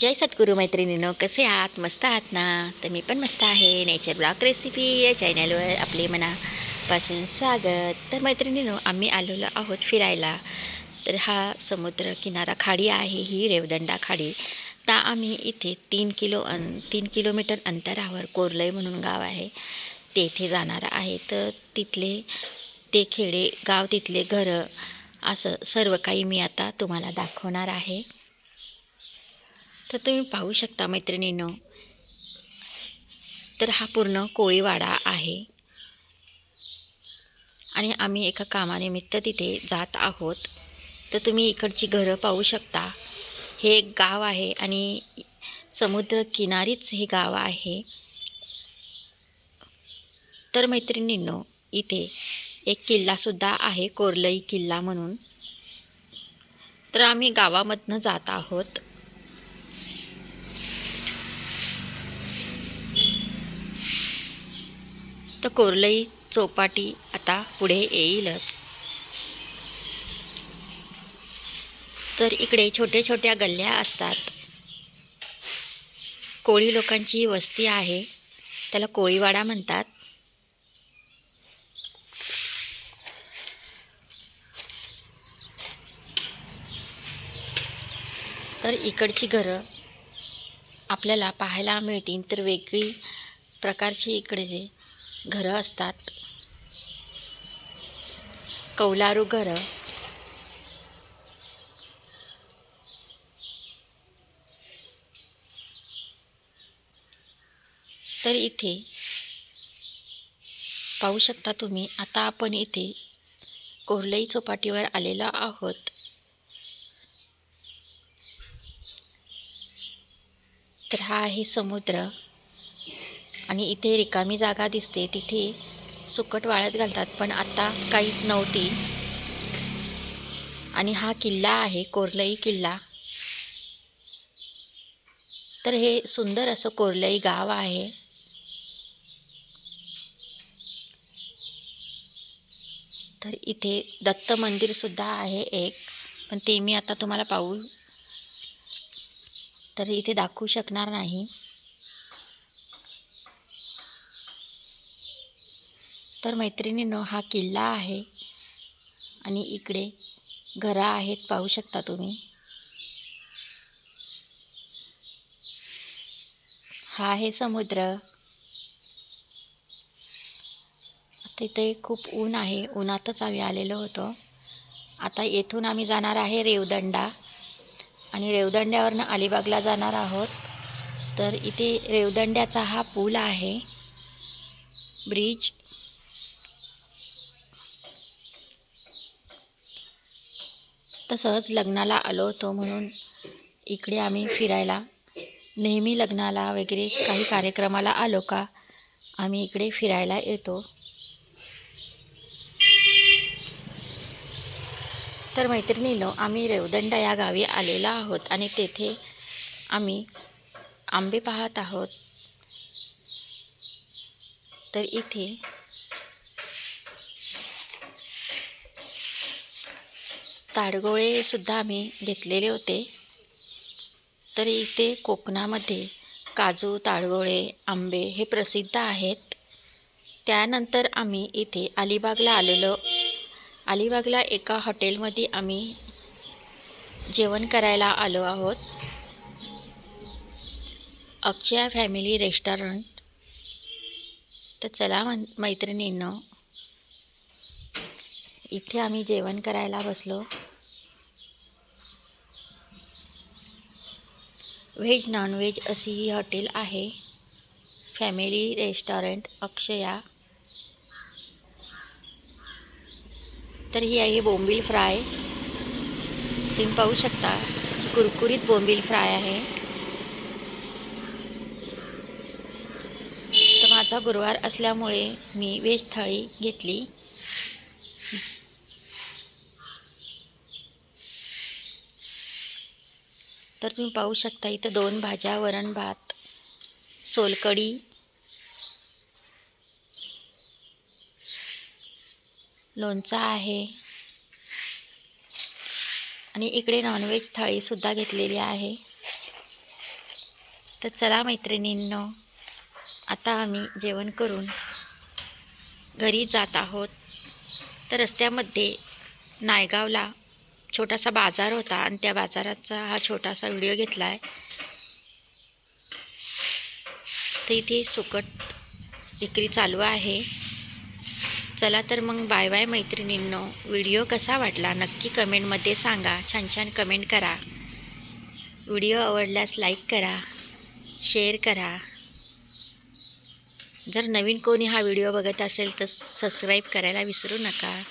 जय सद्गुरू मैत्रिणीनो कसे आहात? मस्त आहात ना? तर मी पण मस्त आहे. नेचर ब्लॉक रेसिपी या चॅनलवर आपले मनापासून स्वागत. तर मैत्रिणीनो आम्ही आलेलो आहोत फिरायला. तर हा समुद्र किनारा खाडी आहे ही रेवदंडा खाडी. तर आम्ही इथे तीन किलो अन तीन किलोमीटर अंतरावर कोरलई म्हणून गाव आहे. तेथे जाणार आहे. तर तिथले ते खेडे गाव तिथले घरं असं सर्व काही मी आता तुम्हाला दाखवणार आहे. तर तुम्ही पाहू शकता मैत्रिणीनं. तर हा पूर्ण कोळीवाडा आहे. आणि आम्ही एका कामानिमित्त तिथे जात आहोत. तर तुम्ही इकडची घरं पाहू शकता. हे एक गाव आहे आणि समुद्र किनारीच हे गाव आहे. तर मैत्रिणींनो इथे एक किल्लासुद्धा आहे कोरलई किल्ला म्हणून. तर आम्ही गावामधनं जात आहोत. तर कोरलई चौपाटी आता पुढे येईलच. तर इकडे छोटे छोट्या गल्ल्या असतात. कोळी लोकांची वस्ती आहे. त्याला कोळीवाडा म्हणतात. तर इकडची घरं आपल्याला पाहायला मिळतील. तर वेगळी प्रकारची इकडे जे घरं असतात. कौलारू घरं. तर इथे पाहू शकता तुम्ही आता आपण इथे कोरलई चौपाटीवर आलेलो आहोत. तर हा आहे समुद्र. आणि इथे रिकामी जागा दिसते. तिथे सुकट वाळत घालतात पण आता काही नव्हती. आणि हा किल्ला आहे कोरलई किल्ला. तर हे सुंदर असं कोरलई गाव आहे. तर इथे दत्त मंदिर सुद्धा आहे एक पण ते मी आता तुम्हाला पाहू तर इथे दाखवू शकणार नाही. तर मैत्रिणींनो हा किल्ला आहे. आणि इकडे घरं आहेत पाहू शकता तुम्ही. हा आहे समुद्र. तिथे खूप ऊन आहे. उन्हातच आम्ही आलेलो होतो. आता येथून आम्ही जाणार आहे रेवदंडा. आणि रेवदंड्यावरनं अलिबागला जाणार आहोत. तर इथे रेवदंड्याचा हा पूल आहे. ब्रिज तर सहज लग्नाला आलो होतो म्हणून इकडे आम्ही फिरायला. नेहमी लग्नाला वगैरे काही कार्यक्रमाला आलो का? आम्ही इकडे फिरायला येतो. तर मैत्रिणीनो आम्ही रेवदंडा या गावी आलेलो आहोत आणि तेथे आम्ही आंबे पाहत आहोत. तर इथे ताडगोळेसुद्धा आम्ही घेतलेले होते. तर इथे कोकणामध्ये काजू ताडगोळे आंबे हे प्रसिद्ध आहेत. त्यानंतर आम्ही इथे अलिबागला आलेलो. अलिबागला एका हॉटेलमध्ये आम्ही जेवण करायला आलो आहोत. Akshaya family restaurant. तर चला मन मैत्रिणींनो इथे आम्ही जेवण करायला बसलो. व्हेज नॉनव्हेज अशी ही हॉटेल आहे. Family restaurant Akshaya. तर ही आहे बोंबील फ्राय. तुम्ही पाहू शकता कुरकुरीत बोंबील फ्राय आहे. तर माझा गुरुवार असल्यामुळे मी व्हेज थाळी घेतली. तर तुम्ही पाहू शकता इथं दोन भाज्या वरण भात सोलकडी लोणचा आहे. आणि इकडे नॉनव्हेज थाळीसुद्धा घेतलेली आहे. तर चला मैत्रिणींनो आता आम्ही जेवण करून घरी जात आहोत. तर रस्त्यामध्ये नायगावला छोटासा बाजार होता आणि त्या बाजाराचा हा छोटासा व्हिडिओ घेतला आहे तर इथे सुकट विक्री चालू आहे. चला तर मग बाय बाय मैत्रिणींनो व्हिडिओ कसा वाटला नक्की कमेंटमध्ये सांगा. छान छान कमेंट करा. व्हिडिओ आवडल्यास लाईक करा शेअर करा. जर नवीन कोणी हा व्हिडिओ बघत असेल तर सबस्क्राईब करायला विसरू नका.